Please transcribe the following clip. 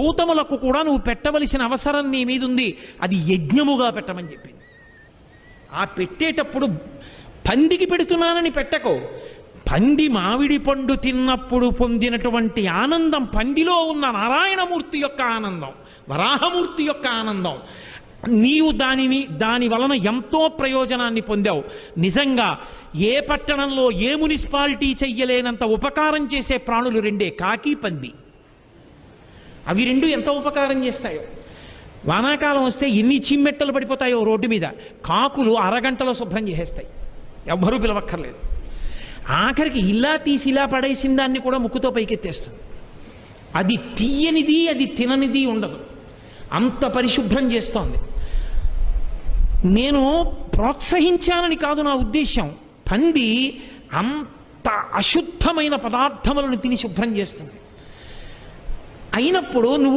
భూతములకు కూడా నువ్వు పెట్టవలసిన అవసరం నీ మీద ఉంది అది యజ్ఞముగా పెట్టమని చెప్పింది. ఆ పెట్టేటప్పుడు పందికి పెడుతున్నానని పెట్టకో. పంది మామిడి పండు తిన్నప్పుడు పొందినటువంటి ఆనందం పందిలో ఉన్న నారాయణమూర్తి యొక్క ఆనందం వరాహమూర్తి యొక్క ఆనందం. నీవు దానిని దాని వలన ఎంతో ప్రయోజనాన్ని పొందావు. నిజంగా ఏ పట్టణంలో ఏ మున్సిపాలిటీ చెయ్యలేనంత ఉపకారం చేసే ప్రాణులు రెండే కాకి పంది. అవి రెండు ఎంత ఉపకారం చేస్తాయో. వానాకాలం వస్తే ఎన్ని చిమ్మెట్టలు పడిపోతాయో రోడ్డు మీద. కాకులు అరగంటలో శుభ్రం చేసేస్తాయి. ఎవ్వరూ పిలవక్కర్లేదు. ఆఖరికి ఇలా తీసి ఇలా పడేసిన దాన్ని కూడా ముక్కుతో పైకెత్తేస్తుంది. అది తీయనిది అది తిననిది ఉండదు. అంత పరిశుభ్రం చేస్తోంది. నేను ప్రోత్సహించానని కాదు నా ఉద్దేశం పంది అంత అశుద్ధమైన పదార్థములను తిని శుభ్రం చేస్తుంది. అయినప్పుడు నువ్వు